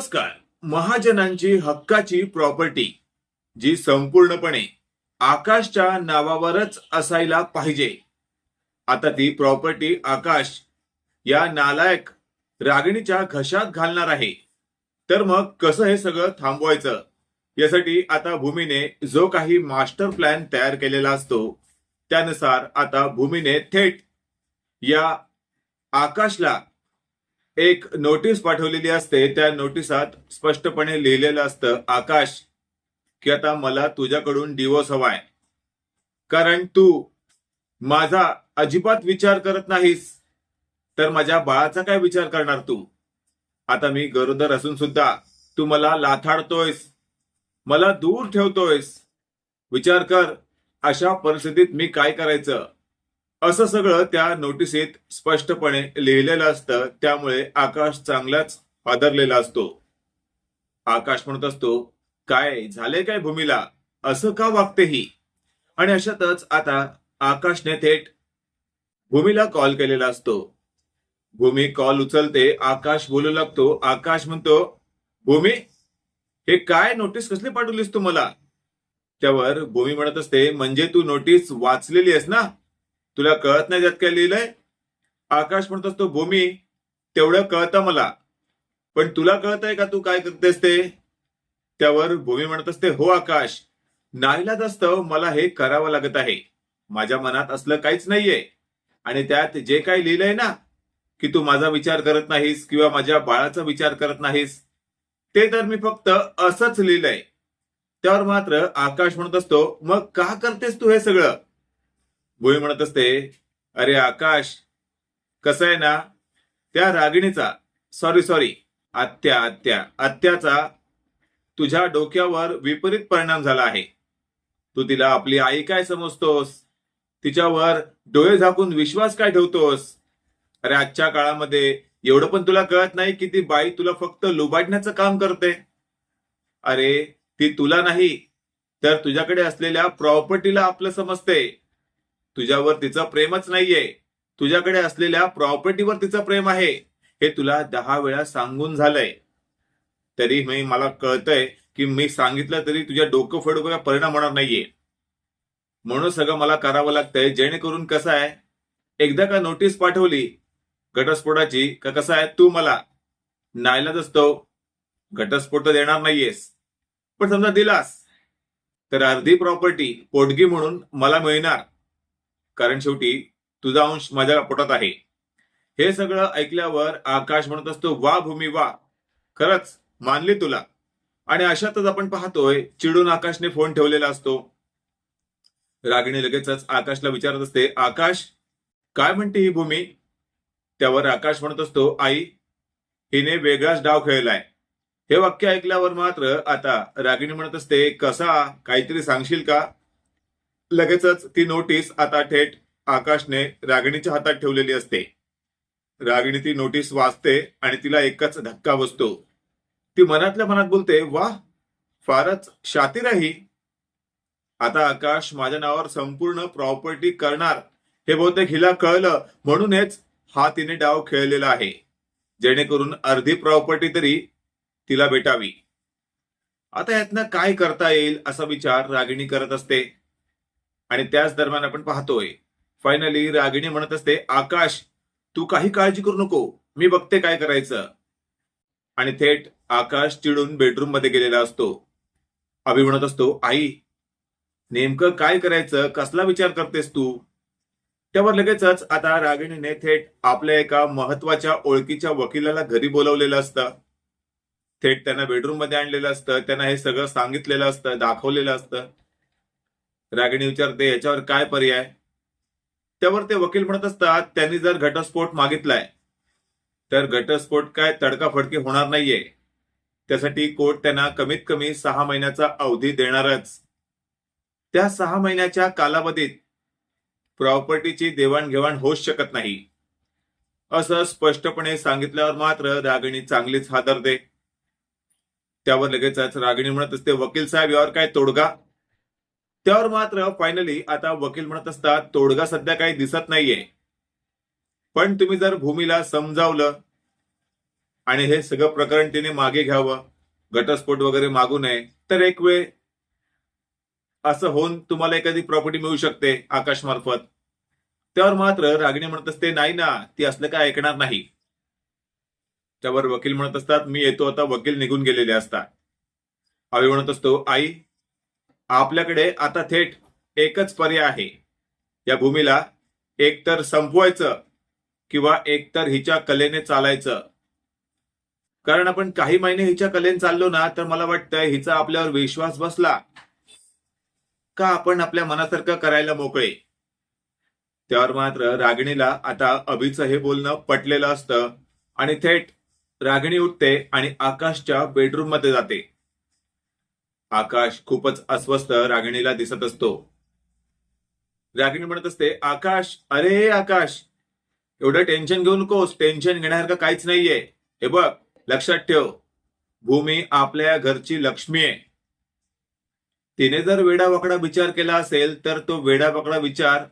नमस्कार. महाजनांची हक्काची प्रॉपर्टी जी संपूर्णपणे आकाशच्या नावावरच असायला पाहिजे. आता ती प्रॉपर्टी आकाश या नालायक रागिणीच्या घशात घालणार आहे. तर मग कसं हे सगळं थांबवायचं? यासाठी आता भूमीने जो काही मास्टर प्लॅन तयार केलेला असतो त्यानुसार आता भूमीने थेट या आकाशला एक नोटीस पाठवलेली असते त्या नोटिसात स्पष्टपणे लिहिलेलं असतं आकाश की आता मला तुझ्याकडून डिवोर्स हवाय. कारण तू माझा अजिबात विचार करत नाहीस. तर माझ्या बाळाचा काय विचार करणार तू? आता मी गरोदर असून सुद्धा तू मला लाथाडतोयस मला दूर ठेवतोयस. विचार कर अशा परिस्थितीत मी काय करायचं? असं सगळं त्या नोटिसीत स्पष्टपणे लिहिलेलं असतं. त्यामुळे आकाश चांगलाच हादरलेला असतो. आकाश म्हणत असतो काय झाले काय भूमीला? असं का वागते ही? आणि अशातच आता आकाशने थेट भूमीला कॉल केलेला असतो. भूमी कॉल उचलते आकाश बोलू लागतो. आकाश म्हणतो भूमी हे काय नोटीस कसली पाठवलीस तू मला? त्यावर भूमी म्हणत असते म्हणजे तू नोटीस वाचलेली आहेस ना? तुला कळत नाही त्यात काय लिहिलंय? आकाश म्हणत असतो भूमी तेवढं कळतं मला. पण तुला कळतंय का तू काय करतेस ते? त्यावर भूमी म्हणत असते हो आकाश नाईलाज असतं मला हे करावं लागत आहे. माझ्या मनात असलं काहीच नाहीये. आणि त्यात जे काही लिहिलंय ना की तू माझा विचार करत नाहीस किंवा माझ्या बाळाचा विचार करत नाहीस ते तर मी फक्त असंच लिहिलंय. त्यावर मात्र आकाश म्हणत असतो मग का करतेस तू हे सगळं? भुई म्हणत असते अरे आकाश कसं आहे ना? त्या रागिणीचा सॉरी सॉरी आत्या आत्या आत्याचा तुझ्या डोक्यावर विपरीत परिणाम झाला आहे. तू तिला आपली आई काय समजतोस? तिच्यावर डोळे झाकून विश्वास काय ठेवतोस? अरे आजच्या काळामध्ये एवढं पण तुला कळत नाही की ती बाई तुला फक्त लुबाडण्याचं काम करते. अरे ती तुला नाही तर तुझ्याकडे असलेल्या प्रॉपर्टीला आपलं समजते. तुझ्यावर तिचं प्रेमच नाहीये. तुझ्याकडे असलेल्या प्रॉपर्टीवर तिचं प्रेम आहे. हे तुला दहा वेळा सांगून झालंय. तरी मी मला कळतंय की मी सांगितलं तरी तुझ्या डोकं फेडू काय परिणाम होणार नाहीये. म्हणून सगळं मला करावं लागतंय. जेणेकरून कसं आहे? एकदा का नोटीस पाठवली? घटस्फोटाची का कसं आहे? तू मला. नायलाच असतो. घटस्फोट तर देणार नाहीयेस. पण समजा दिलास. तर अर्धी प्रॉपर्टी पोटगी म्हणून मला मिळणार. कारण शेवटी तुझा अंश माझ्या पोटात आहे. हे सगळं ऐकल्यावर आकाश म्हणत असतो वा भूमी वा. खरंच मानली तुला. आणि अशातच आपण पाहतोय चिडून आकाशने फोन ठेवलेला असतो. रागिणी लगेचच आकाशला विचारत असते आकाश काय म्हणते ही भूमी? त्यावर आकाश म्हणत असतो आई हिने वेगळाच डाव खेळलाय. हे वाक्य ऐकल्यावर मात्र आता रागिणी म्हणत असते कसा? काहीतरी सांगशील का? लगेचच ती नोटीस आता थेट आकाशने रागिणीच्या हातात ठेवलेली असते. रागिणी ती नोटीस वाचते आणि तिला एकच धक्का बसतो. ती मनातल्या मनात बोलते वा फारच शातीर आहे आता आकाश माझ्या नावावर संपूर्ण प्रॉपर्टी करणार. हे बहुतेक हिला कळलं. म्हणूनच हा तिने डाव खेळलेला आहे. जेणेकरून अर्धी प्रॉपर्टी तरी तिला भेटावी. आता यातनं काय करता येईल असा विचार रागिणी करत असते. आणि त्याच दरम्यान आपण पाहतोय फायनली रागिणी म्हणत असते आकाश तू काही काळजी करू नको मी बघते काय करायचं. आणि थेट आकाश चिडून बेडरूममध्ये गेलेला असतो. अभि म्हणत असतो आई नेमकं काय करायचं? कसला विचार करतेस तू? त्यावर लगेचच आता रागिणीने थेट आपल्या एका महत्त्वाच्या ओळखीच्या वकिलाला घरी बोलवलेलं असतं. थेट त्यांना बेडरूममध्ये आणलेलं असतं त्यांना हे सगळं सांगितलेलं असतं दाखवलेलं असतं. रागिणी विचारते याच्यावर काय पर्याय? त्यावर ते वकील म्हणत असतात त्यांनी जर घटस्फोट मागितलाय तर घटस्फोट काय तडकाफडकी होणार नाहीये. त्यासाठी कोर्ट त्यांना कमीत कमी सहा महिन्याचा अवधी देणारच. त्या सहा महिन्याच्या कालावधीत प्रॉपर्टीची देवाणघेवाण होऊच शकत नाही. असं स्पष्टपणे सांगितल्यावर मात्र रागिणी चांगलीच हादरते. त्यावर लगेचच रागिणी म्हणत असते वकील साहेब यावर काय तोडगा? त्यावर मात्र फायनली आता वकील म्हणत असतात तोडगा सध्या काही दिसत नाहीये. पण तुम्ही जर भूमीला समजावलं आणि हे सगळं प्रकरण तिने मागे घ्यावं घटस्फोट वगैरे मागू नये तर एक वेळ असं होऊन तुम्हाला एखादी प्रॉपर्टी मिळू शकते आकाश मार्फत. त्यावर मात्र रागिणी म्हणत असते नाही ना ती असलं काय ऐकणार नाही. त्यावर वकील म्हणत असतात मी येतो आता वकील निघून गेलेले असतात. आम्ही म्हणत असतो आई आपल्याकडे आता थेट एकच पर्याय आहे. या भूमीला एकतर संपवायचं किंवा एकतर हिच्या कलेने चालायचं. कारण आपण काही महिने हिच्या कलेने चाललो ना तर मला वाटतं हिचा आपल्यावर विश्वास बसला का आपण आपल्या मनासारखं करायला मोकळे? त्यावर मात्र रागिणीला आता अभिचं हे बोलणं पटलेलं असतं आणि थेट रागिणी उठते आणि आकाशच्या बेडरूममध्ये जाते. आकाश खूपच अस्वस्थ रागिणीला दिसत असतो. रागिणी म्हणत असते आकाश अरे आकाश एवढं टेन्शन घेऊ नकोस टेन्शन घेण्यासारखं काहीच नाहीये. हे बघ लक्षात ठेव भूमी आपल्या घरची लक्ष्मी आहे. तिने जर वेडावाकडा विचार केला असेल तर तो वेडावाकडा विचार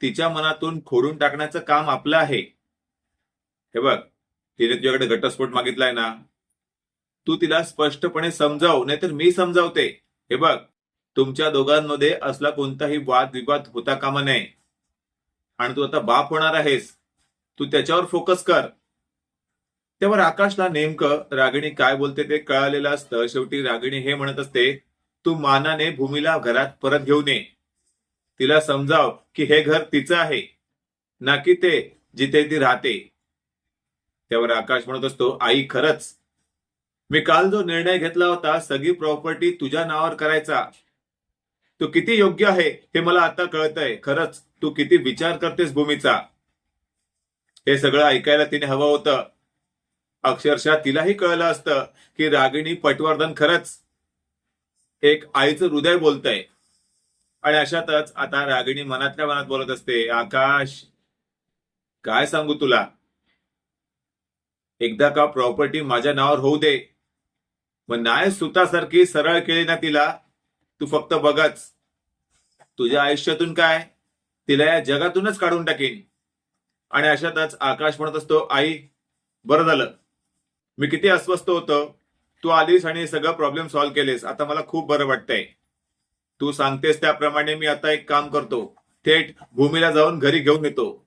तिच्या मनातून खोडून टाकण्याचं काम आपलं आहे. हे बघ तिने तुझ्याकडे घटस्फोट मागितलाय ना तू तिला स्पष्टपणे समजाव नाहीतर मी समजावते. हे बघ तुमच्या दोघांमध्ये असला कोणताही वाद विवाद होता कामा नये. आणि तू आता बाप होणार आहेस. तू त्याच्यावर फोकस कर. तेव्हा आकाशला नेमकं रागिणी काय बोलते ते कळालेलं असतं. शेवटी रागिणी हे म्हणत असते तू मानाने भूमीला घरात परत घेऊन ये तिला समजाव की हे घर तिचं आहे ना की ते जिथे ती राहते. त्यावर आकाश म्हणत असतो आई खरंच मी काल जो निर्णय घेतला होता सगळी प्रॉपर्टी तुझ्या नावावर करायचा. तू किती योग्य आहे हे मला आता कळतंय. खरंच तू किती विचार करतेस भूमीचा. हे सगळं ऐकायला तिने हवं होतं. अक्षरशः तिलाही कळलं असतं की रागिणी पटवर्धन खरंच एक आईचं हृदय बोलतंय. आणि अशातच आता रागिणी मनातल्या मनात बोलत असते आकाश काय सांगू तुला? एकदा का प्रॉपर्टी माझ्या नावावर होऊ दे. मग नाही सुतासारखी सरळ केली ना तिला. तू फक्त बघच. तुझ्या आयुष्यातून काय? तिला या जगातूनच काढून टाकेन. आणि अशातच आकाश म्हणत असतो आई बरं झालं. मी किती अस्वस्थ होतो. तू आलीस आणि सगळं प्रॉब्लेम सॉल्व्ह केलेस. आता मला खूप बरं वाटतंय. तू सांगतेस त्याप्रमाणे मी आता एक काम करतो. थेट भूमीला जाऊन घरी घेऊन येतो.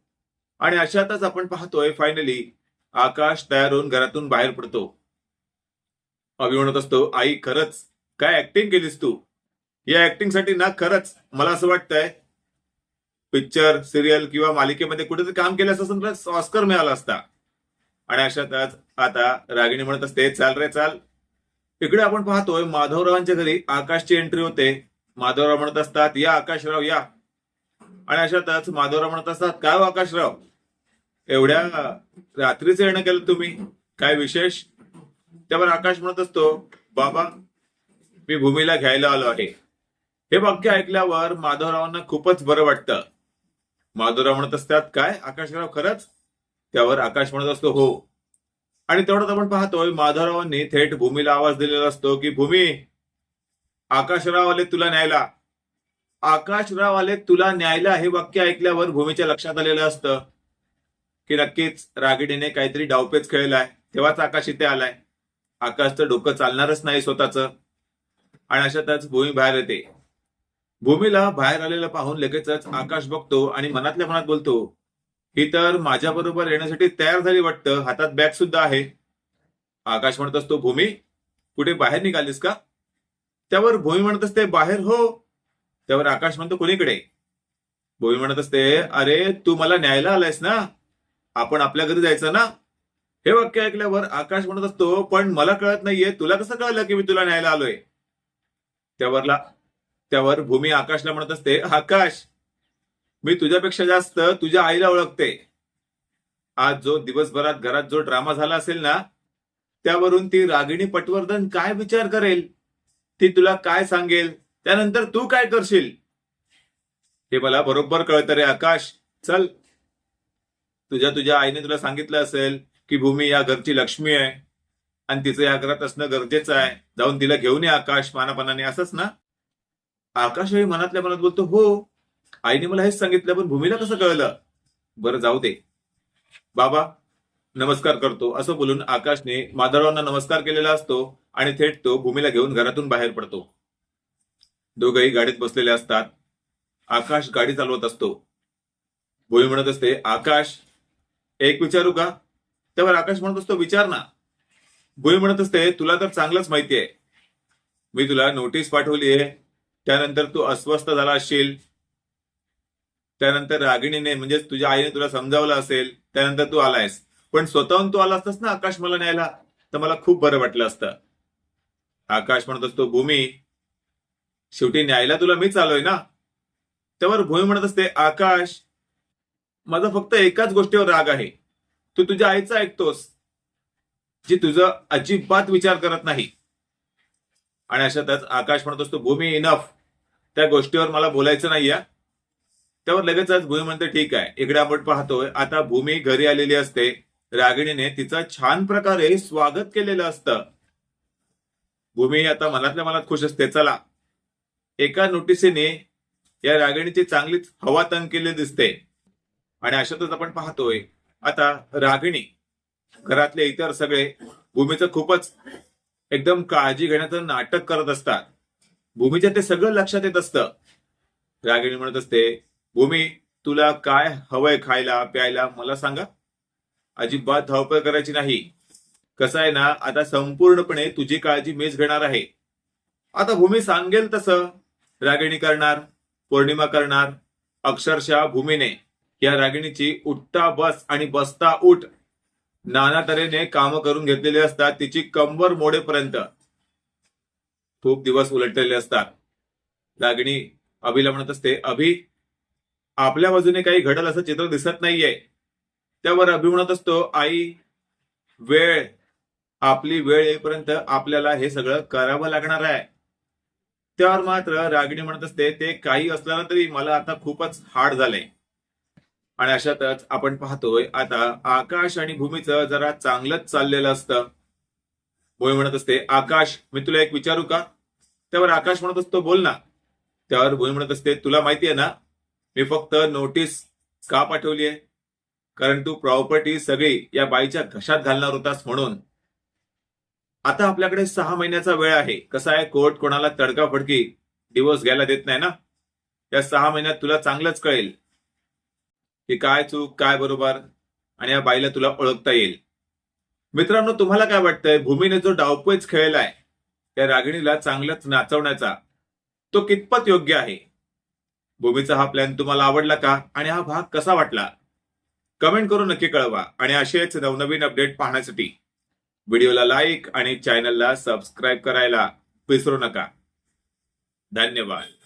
आणि अशातच आपण पाहतोय फायनली आकाश तयार होऊन घरातून बाहेर पडतो. अभि म्हणत असतो आई खरंच? काय ऍक्टिंग केलीस तू? या ऍक्टिंगसाठी ना खरंच मला असं वाटतंय पिक्चर सिरियल किंवा मालिकेमध्ये कुठेतरी काम केलं असं तर ऑस्कर मिळाला असता. आणि अशातच आता रागिणी म्हणत असते चाल रे चाल. इकडे आपण पाहतोय माधवरावांच्या घरी आकाशची एंट्री होते. माधवराव म्हणत असतात या आकाशराव या. आणि अशातच माधवराव म्हणत असतात काय हो आकाशराव? एवढ्या रात्रीचं येणं केलं तुम्ही? काय विशेष? त्यावर आकाश म्हणत असतो बाबा मी भूमीला घ्यायला आलो आहे. हे वाक्य ऐकल्यावर माधवरावांना खूपच बरं वाटतं. माधवराव म्हणत असतात काय? आकाशराव खरंच? त्यावर आकाश म्हणत असतो हो. आणि तेवढ्यात आपण पाहतोय माधवरावांनी थेट भूमीला आवाज दिलेला असतो की भूमी आकाशराव आले तुला न्यायला. आकाशराव आले तुला न्यायला हे वाक्य ऐकल्यावर भूमीच्या लक्षात आलेलं असतं की नक्कीच रागिडीने काहीतरी डावपेच खेळलाय. तेव्हाच आकाश इथे आलाय. आकाशचं डोकं चालणारच नाही स्वतःच. आणि अशातच भूमी बाहेर येते. भूमीला बाहेर आलेलं पाहून लगेचच आकाश बघतो आणि मनातल्या मनात बोलतो ही तर माझ्या बरोबर येण्यासाठी तयार झाली वाटतं. हातात बॅग सुद्धा आहे. आकाश म्हणत असतो भूमी कुठे बाहेर निघालीस का? त्यावर भूमी म्हणत असते बाहेर हो. त्यावर आकाश म्हणतो कोणीकडे? भूमी म्हणत असते अरे तू मला न्यायला आलायस ना? आपण आपल्या घरी जायचं ना? हे वाक्य ऐकल्यावर आकाश म्हणत असतो पण मला कळत नाहीये तुला कसं कळलं की मी तुला न्यायला आलोय? त्यावरला त्यावर भूमी आकाशला म्हणत असते आकाश मी तुझ्यापेक्षा जास्त तुझ्या आईला ओळखते. आज जो दिवसभरात घरात जो ड्रामा झाला असेल ना त्यावरून ती रागिणी पटवर्धन काय विचार करेल? ती तुला काय सांगेल? त्यानंतर तू काय करशील? हे मला बरोबर कळतं रे आकाश. चल. तुझ्या तुझ्या आईने तुला सांगितलं असेल की भूमी या घरची लक्ष्मी आहे आणि तिचं या घरात असणं गरजेचं आहे. जाऊन तिला घेऊन ये आकाश मानापणाने. असंच ना? आकाशही मनातल्या मनात बोलतो हो आईने मला हेच सांगितलं पण भूमीला कसं कळलं? बरं जाऊ दे. बाबा नमस्कार करतो. असं बोलून आकाशने माधवरावांना नमस्कार केलेला असतो आणि थेट तो भूमीला घेऊन घरातून बाहेर पडतो. दोघंही गाडीत बसलेले असतात. आकाश गाडी चालवत असतो. भूमी म्हणत असते आकाश एक विचारू का? त्यावर आकाश म्हणत असतो विचार ना. भुई म्हणत असते तुला तर चांगलंच माहिती आहे. मी तुला नोटीस पाठवली आहे. त्यानंतर तू अस्वस्थ झाला असशील. त्यानंतर रागिणीने म्हणजे तुझ्या आईने तुला समजावलं असेल त्यानंतर तू आलायस. पण स्वतःहून तू आला असतास ना आकाश मला न्यायला तर मला खूप बरं वाटलं असतं. आकाश म्हणत असतो भूमी शेवटी न्यायला तुला मीच आलोय ना? त्यावर भूमी म्हणत असते आकाश माझा फक्त एकाच गोष्टीवर राग आहे. तू तुझ्या आईचा ऐकतोस जी तुझं अजिबात विचार करत नाही. आणि अशातच आकाश म्हणत असतो भूमी इनफ त्या गोष्टीवर मला बोलायचं नाहीये. त्यावर लगेचच भूमी म्हणते ठीक आहे इकडे आपण पाहतोय आता भूमी घरी आलेली असते. रागिणीने तिचा छान प्रकारे स्वागत केलेलं असतं. भूमी आता मनातल्या मनात खुश असते चला. एका नोटिसीने या रागिणीची चांगलीच हवा तंग केली दिसते. आणि अशातच आपण पाहतोय आता रागिणी घरातले इतर सगळे भूमीचं खूपच एकदम काळजी घेण्याचं नाटक करत असतात. भूमीच्या ते सगळं लक्षात येत असतं. रागिणी म्हणत असते भूमी तुला काय हवंय खायला प्यायला मला सांगा. अजिबात धावपळ करायची नाही. कसं आहे ना आता संपूर्णपणे तुझी काळजी मीच घेणार आहे. आता भूमी सांगेल तसं. रागिणी करणार पौर्णिमा करणार अक्षरशः भूमीने. या रागिणीची उठता बस आणि बसता उठ. नाना तऱ्हेने काम करून घेतलेली असतात तिची कंबर मोडेपर्यंत. खूप दिवस उलटलेले असतात. रागिणी अभिला म्हणत असते अभि आपल्या बाजूने काही घडल असं चित्र दिसत नाहीये. त्यावर अभि म्हणत असतो आई वेळ आपली वेळ येईपर्यंत आपल्याला हे सगळं करावं लागणार आहे. त्यावर मात्र रागिणी म्हणत असते ते काही असलं ना तरी मला आता खूपच हार्ड झालंय. आणि अशातच आपण पाहतोय आता आकाश आणि भूमीचं जरा चांगलंच चाललेलं असतं. भूमी म्हणत असते आकाश मी तुला एक विचारू का? त्यावर आकाश म्हणत असतो बोल ना. त्यावर भूमी म्हणत असते तुला माहिती आहे ना मी फक्त नोटीस का पाठवली आहे? कारण तू प्रॉपर्टी सगळी या बाईच्या घशात घालणार होतास म्हणून. आता आपल्याकडे सहा महिन्याचा वेळ आहे. कसा आहे? कोर्ट कोणाला तडकाफडकी डिवोर्स घ्यायला देत नाही ना? या सहा महिन्यात तुला चांगलंच कळेल. की काय चूक काय बरोबर आणि या बाईला तुला ओळखता येईल. मित्रांनो तुम्हाला काय वाटतंय? भूमीने जो डावपेच खेळलाय त्या रागिणीला चांगलंच नाचवण्याचा तो कितपत योग्य आहे? भूमीचा हा प्लॅन तुम्हाला आवडला का? आणि हा भाग कसा वाटला? कमेंट करून नक्की कळवा. आणि असेच नवनवीन अपडेट पाहण्यासाठी व्हिडिओला लाईक आणि चॅनलला सबस्क्राईब करायला विसरू नका. धन्यवाद.